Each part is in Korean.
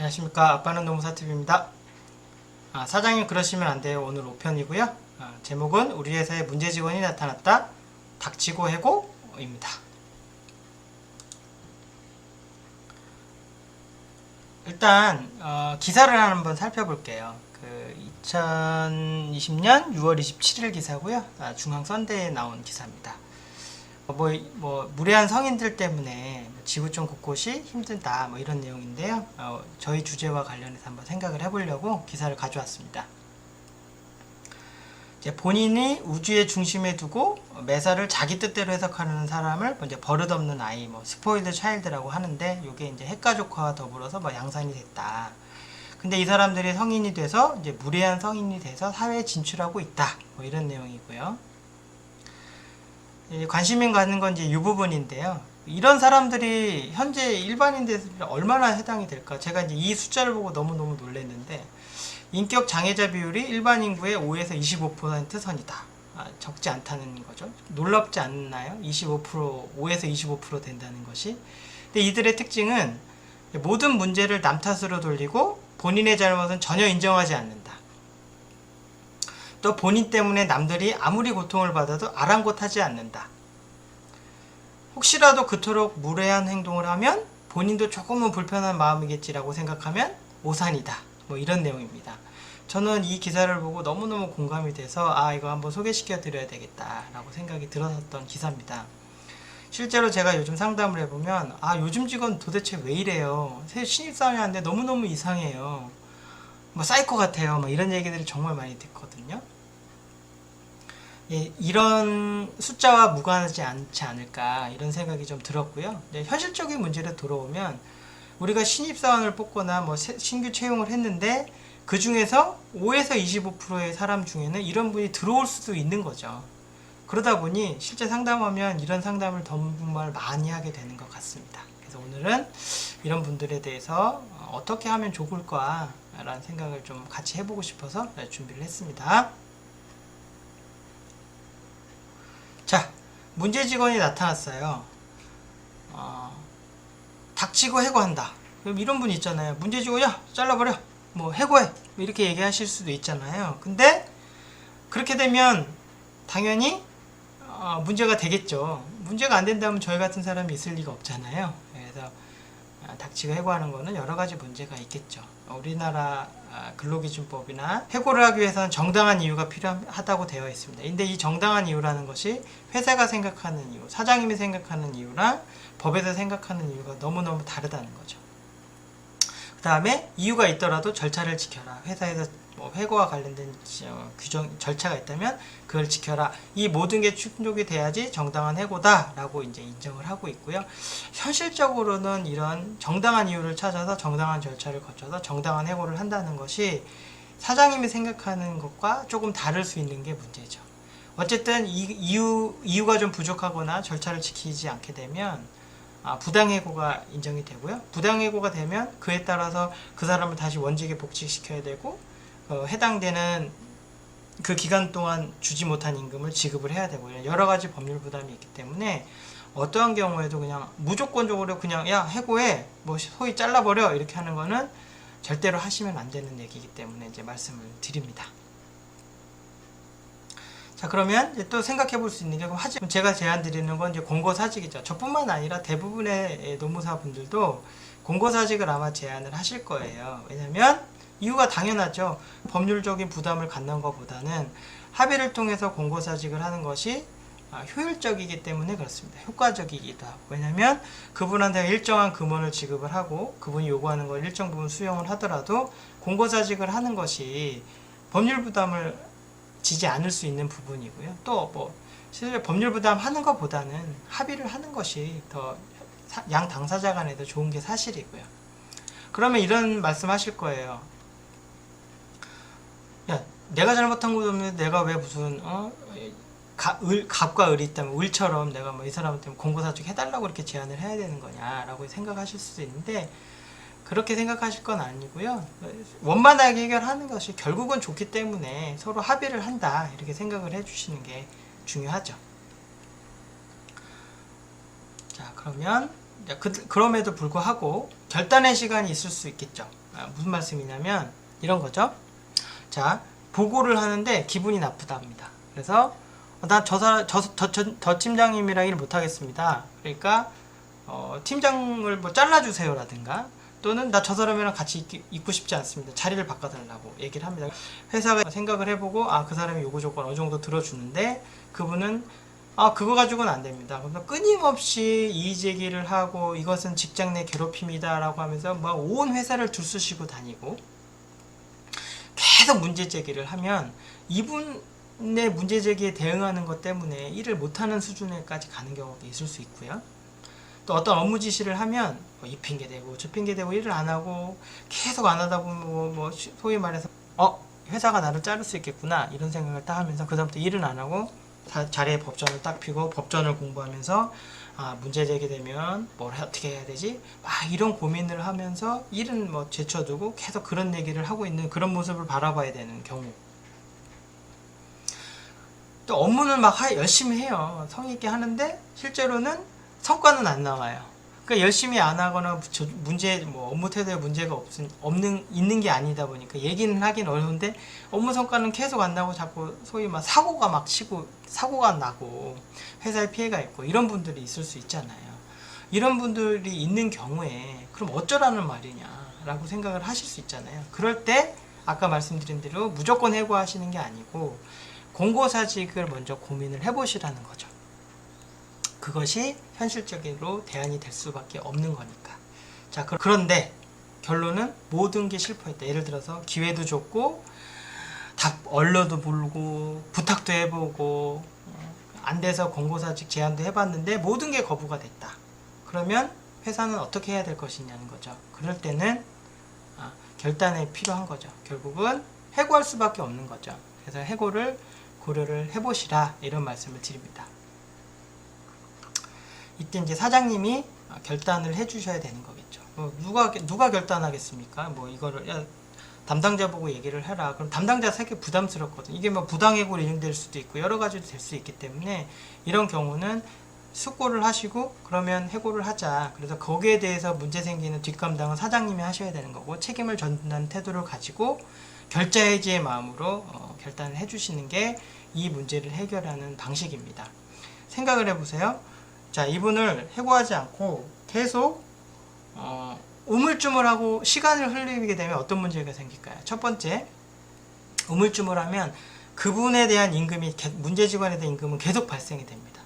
안녕하십니까. 아빠는 노무사TV입니다. 아, 사장님 그러시면 안 돼요. 오늘 5편이고요. 아, 제목은 우리 회사에 문제 직원이 나타났다. 닥치고 해고입니다. 일단 어, 기사를 한번 살펴볼게요. 그 2020년 6월 27일 기사고요. 아, 중앙 선대에 나온 기사입니다 뭐, 뭐 무례한 성인들 때문에 지구촌 곳곳이 힘들다 뭐 이런 내용인데요. 어, 저희 주제와 관련해서 한번 생각을 해보려고 기사를 가져왔습니다. 이제 본인이 우주의 중심에 두고 매사를 자기 뜻대로 해석하는 사람을 이제 버릇없는 아이, 뭐 스포일드 차일드라고 하는데 이게 이제 핵가족화와 더불어서 뭐 양산이 됐다. 근데 이 사람들이 성인이 돼서 이제 무례한 성인이 돼서 사회에 진출하고 있다. 뭐 이런 내용이고요. 이 관심이 가는 건 이제 이 부분인데요. 이런 사람들이 현재 일반인들 얼마나 해당이 될까? 제가 이제 이 숫자를 보고 너무너무 놀랐는데, 인격 장애자 비율이 일반 인구의 5에서 25% 선이다. 아, 적지 않다는 거죠. 놀랍지 않나요? 25%, 5에서 25% 된다는 것이. 근데 이들의 특징은 모든 문제를 남 탓으로 돌리고 본인의 잘못은 전혀 인정하지 않는다. 또 본인 때문에 남들이 아무리 고통을 받아도 아랑곳하지 않는다. 혹시라도 그토록 무례한 행동을 하면 본인도 조금은 불편한 마음이겠지라고 생각하면 오산이다. 뭐 이런 내용입니다. 저는 이 기사를 보고 너무너무 공감이 돼서 아 이거 한번 소개시켜 드려야 되겠다라고 생각이 들었었던 기사입니다. 실제로 제가 요즘 상담을 해보면 아 요즘 직원 도대체 왜 이래요? 새 신입사원이 하는데 너무너무 이상해요. 뭐 사이코 같아요. 뭐 이런 얘기들을 정말 많이 듣거든요. 예, 이런 숫자와 무관하지 않지 않을까 이런 생각이 좀 들었고요. 네, 현실적인 문제로 들어오면 우리가 신입사원을 뽑거나 뭐 새- 신규 채용을 했는데 그 중에서 5에서 25%의 사람 중에는 이런 분이 들어올 수도 있는 거죠. 그러다 보니 실제 상담하면 이런 상담을 정말 많이 하게 되는 것 같습니다. 그래서 오늘은 이런 분들에 대해서 어, 어떻게 하면 좋을까 라는 생각을 좀 같이 해보고 싶어서 준비를 했습니다. 자, 문제 직원이 나타났어요. 어, 닥치고 해고한다. 그럼 이런 분 있잖아요. 문제 직원, 야, 잘라버려. 뭐, 해고해. 뭐 이렇게 얘기하실 수도 있잖아요. 근데, 그렇게 되면, 당연히, 어, 문제가 되겠죠. 문제가 안 된다면 저희 같은 사람이 있을 리가 없잖아요. 그래서, 아, 닥치고 해고하는 거는 여러 가지 문제가 있겠죠. 우리나라 아, 근로기준법이나 해고를 하기 위해서는 정당한 이유가 필요하다고 되어 있습니다. 근데 이 정당한 이유라는 것이 회사가 생각하는 이유, 사장님이 생각하는 이유랑 법에서 생각하는 이유가 너무너무 다르다는 거죠. 그 다음에 이유가 있더라도 절차를 지켜라. 회사에서 뭐 회고와 관련된 어, 규정 절차가 있다면 그걸 지켜라. 이 모든 게 충족이 돼야지 정당한 해고다라고 이제 인정을 하고 있고요. 현실적으로는 이런 정당한 이유를 찾아서 정당한 절차를 거쳐서 정당한 해고를 한다는 것이 사장님이 생각하는 것과 조금 다를 수 있는 게 문제죠. 어쨌든 이 이유 이유가 좀 부족하거나 절차를 지키지 않게 되면 아, 부당해고가 인정이 되고요. 부당해고가 되면 그에 따라서 그 사람을 다시 원직에 복직시켜야 되고 어, 해당되는 그 기간 동안 주지 못한 임금을 지급을 해야 되고요. 여러 가지 법률 부담이 있기 때문에 어떠한 경우에도 그냥 무조건적으로 그냥 야 해고해 뭐 소위 잘라버려 이렇게 하는 거는 절대로 하시면 안 되는 얘기이기 때문에 이제 말씀을 드립니다. 자 그러면 이제 또 생각해 볼 수 있는 게 하지 제가 제안 드리는 건 이제 공고사직이죠. 저뿐만 아니라 대부분의 노무사 분들도 공고사직을 아마 제안을 하실 거예요. 왜냐면 이유가 당연하죠. 법률적인 부담을 갖는 것보다는 합의를 통해서 공고사직을 하는 것이 아, 효율적이기 때문에 그렇습니다. 효과적이기도 하고. 왜냐면 그분한테 일정한 금원을 지급을 하고 그분이 요구하는 걸 일정 부분 수용을 하더라도 공고사직을 하는 것이 법률 부담을 지지 않을 수 있는 부분이고요. 또 뭐 실제 법률 부담 하는 것보다는 합의를 하는 것이 더 양 당사자 간에도 좋은 게 사실이고요. 그러면 이런 말씀 하실 거예요. 야, 내가 잘못한 것도 없는데 내가 왜 무슨 어? 가, 을, 갑과 을이 있다면 을처럼 내가 뭐 이 사람한테 공고사직 해달라고 이렇게 제안을 해야 되는 거냐라고 생각하실 수도 있는데 그렇게 생각하실 건 아니고요. 원만하게 해결하는 것이 결국은 좋기 때문에 서로 합의를 한다 이렇게 생각을 해주시는 게 중요하죠. 자 그러면 그, 그럼에도 불구하고 결단의 시간이 있을 수 있겠죠. 아, 무슨 말씀이냐면 이런 거죠. 자 보고를 하는데 기분이 나쁘답니다. 그래서 나저 사람 저, 저, 저, 저 팀장님이랑 일 못하겠습니다. 그러니까 어, 팀장을 뭐 잘라주세요라든가 또는 나 저 사람이랑 같이 있기, 있고 싶지 않습니다. 자리를 바꿔달라고 얘기를 합니다. 회사가 생각을 해보고 아 그 사람이 요구 조건 어느 정도 들어주는데 그분은 아 그거 가지고는 안 됩니다. 그래서 끊임없이 이의 제기를 하고 이것은 직장 내 괴롭힘이다라고 하면서 막 온 회사를 들쑤시고 다니고 계속 문제 제기를 하면 이분의 문제 제기에 대응하는 것 때문에 일을 못하는 수준에까지 가는 경우도 있을 수 있고요. 또 어떤 업무 지시를 하면 뭐이 핑계 대고 저 핑계 대고 일을 안 하고 계속 안 하다 보면 뭐, 뭐 시- 소위 말해서 어 회사가 나를 자를 수 있겠구나 이런 생각을 딱 하면서 그다음부터 일은 안 하고 자, 자리에 법전을 딱 피고 법전을 공부하면서 아 문제 제기되면 뭘 해- 어떻게 해야 되지? 막 이런 고민을 하면서 일은 뭐 제쳐두고 계속 그런 얘기를 하고 있는 그런 모습을 바라봐야 되는 경우. 또 업무는 막 하- 열심히 해요. 성의 있게 하는데 실제로는 성과는 안 나와요. 그러니까 열심히 안 하거나 저- 문제 뭐 업무 태도에 문제가 없은 없는 있는 게 아니다 보니까 얘기는 하긴 어려운데 업무 성과는 계속 안 나고 자꾸 소위 막 사고가 막 치고 사고가 나고 회사에 피해가 있고 이런 분들이 있을 수 있잖아요. 이런 분들이 있는 경우에 그럼 어쩌라는 말이냐라고 생각을 하실 수 있잖아요. 그럴 때 아까 말씀드린 대로 무조건 해고하시는 게 아니고 공고사직을 먼저 고민을 해보시라는 거죠. 그것이 현실적으로 대안이 될 수밖에 없는 거니까. 자, 그- 그런데 결론은 모든 게 실패했다. 예를 들어서 기회도 줬고, 답 얼러도 부르고, 부탁도 해보고, 어, 안 돼서 공고사직 제안도 해봤는데 모든 게 거부가 됐다. 그러면 회사는 어떻게 해야 될 것이냐는 거죠. 그럴 때는 아, 결단이 필요한 거죠. 결국은 해고할 수밖에 없는 거죠. 그래서 해고를 고려를 해보시라 이런 말씀을 드립니다. 이때 이제 사장님이 아, 결단을 해주셔야 되는 거겠죠. 뭐 누가 누가 결단하겠습니까? 뭐 이거를 야, 담당자 보고 얘기를 해라. 그럼 담당자 세게 부담스럽거든. 이게 뭐 부당해고로 인용될 수도 있고 여러 가지도 될 수 있기 때문에 이런 경우는 숙고를 하시고 그러면 해고를 하자. 그래서 거기에 대해서 문제 생기는 뒷감당은 사장님이 하셔야 되는 거고 책임을 전하는 태도를 가지고 결자 해지의 마음으로 어, 결단을 해주시는 게 이 문제를 해결하는 방식입니다. 생각을 해보세요. 자, 이분을 해고하지 않고 계속 어, 우물쭈물하고 시간을 흘리게 되면 어떤 문제가 생길까요? 첫 번째, 우물쭈물하면 그분에 대한 임금이 개- 문제 직원에 대한 임금은 계속 발생이 됩니다.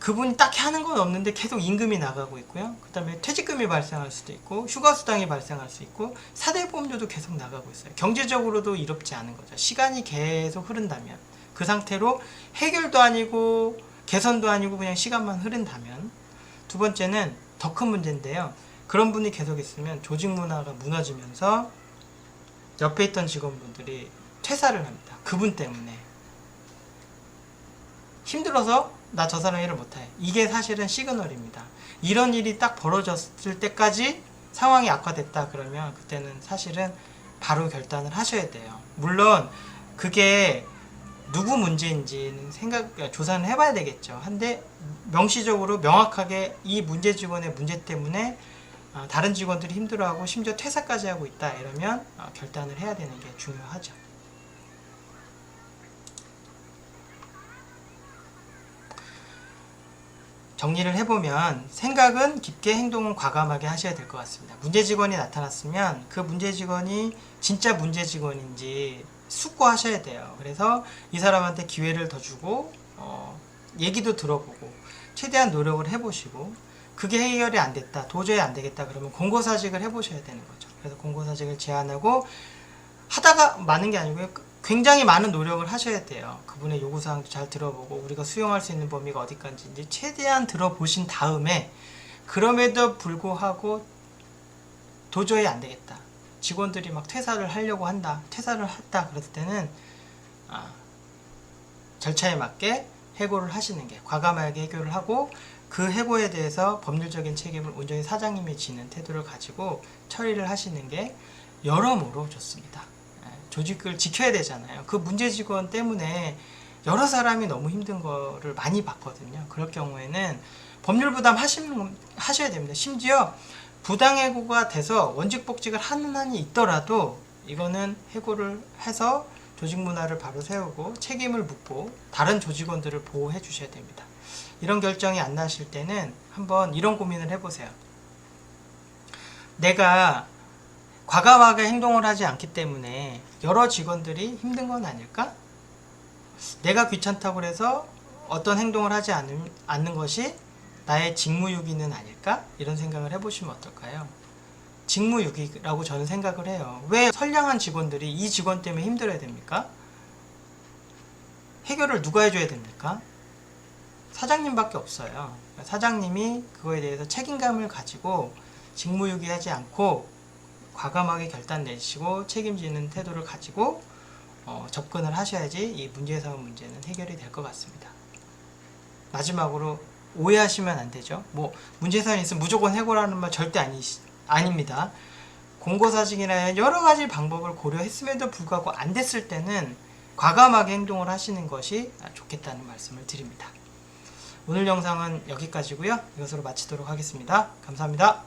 그분이 딱히 하는 건 없는데 계속 임금이 나가고 있고요. 그 다음에 퇴직금이 발생할 수도 있고 휴가 수당이 발생할 수 있고 사대보험료도 계속 나가고 있어요. 경제적으로도 이롭지 않은 거죠. 시간이 계속 흐른다면 그 상태로 해결도 아니고 개선도 아니고 그냥 시간만 흐른다면 두 번째는 더 큰 문제인데요. 그런 분이 계속 있으면 조직 문화가 무너지면서 옆에 있던 직원분들이 퇴사를 합니다. 그분 때문에 힘들어서 나 저 사람 일을 못해. 이게 사실은 시그널입니다. 이런 일이 딱 벌어졌을 때까지 상황이 악화됐다 그러면 그때는 사실은 바로 결단을 하셔야 돼요. 물론 그게 누구 문제인지는 생각 조사는 해봐야 되겠죠. 한데 명시적으로 명확하게 이 문제 직원의 문제 때문에 아, 다른 직원들이 힘들어하고 심지어 퇴사까지 하고 있다 이러면 아, 결단을 해야 되는 게 중요하죠. 정리를 해보면 생각은 깊게 행동은 과감하게 하셔야 될 것 같습니다. 문제 직원이 나타났으면 그 문제 직원이 진짜 문제 직원인지 숙고하셔야 돼요. 그래서 이 사람한테 기회를 더 주고 어, 얘기도 들어보고 최대한 노력을 해보시고 그게 해결이 안 됐다, 도저히 안 되겠다 그러면 공고사직을 해보셔야 되는 거죠. 그래서 공고사직을 제안하고 하다가 많은 게 아니고요. 굉장히 많은 노력을 하셔야 돼요. 그분의 요구사항도 잘 들어보고 우리가 수용할 수 있는 범위가 어디까지인지 최대한 들어보신 다음에 그럼에도 불구하고 도저히 안 되겠다. 직원들이 막 퇴사를 하려고 한다. 퇴사를 했다. 그랬을 때는 아, 절차에 맞게 해고를 하시는 게 과감하게 해고를 하고 그 해고에 대해서 법률적인 책임을 온전히 사장님이 지는 태도를 가지고 처리를 하시는 게 여러모로 좋습니다. 예, 조직을 지켜야 되잖아요. 그 문제 직원 때문에 여러 사람이 너무 힘든 거를 많이 봤거든요. 그럴 경우에는 법률 부담 하시면 하셔야 됩니다. 심지어 부당해고가 돼서 원직 복직을 하는 한이 있더라도 이거는 해고를 해서 조직 문화를 바로 세우고 책임을 묻고 다른 조직원들을 보호해 주셔야 됩니다. 이런 결정이 안 나실 때는 한번 이런 고민을 해보세요. 내가 과감하게 행동을 하지 않기 때문에 여러 직원들이 힘든 건 아닐까? 내가 귀찮다고 해서 어떤 행동을 하지 않는, 않는 것이 나의 직무유기는 아닐까? 이런 생각을 해보시면 어떨까요? 직무유기라고 저는 생각을 해요. 왜 선량한 직원들이 이 직원 때문에 힘들어야 됩니까? 해결을 누가 해줘야 됩니까? 사장님밖에 없어요. 사장님이 그거에 대해서 책임감을 가지고 직무유기하지 않고 과감하게 결단 내시고 책임지는 태도를 가지고 어, 접근을 하셔야지 이 문제사원 문제는 해결이 될 것 같습니다. 마지막으로 오해하시면 안 되죠. 뭐 문제사연이 있으면 무조건 해고라는 말 절대 아니 아닙니다. 공고사직이나 여러 가지 방법을 고려했음에도 불구하고 안 됐을 때는 과감하게 행동을 하시는 것이 좋겠다는 말씀을 드립니다. 오늘 영상은 여기까지고요. 이것으로 마치도록 하겠습니다. 감사합니다.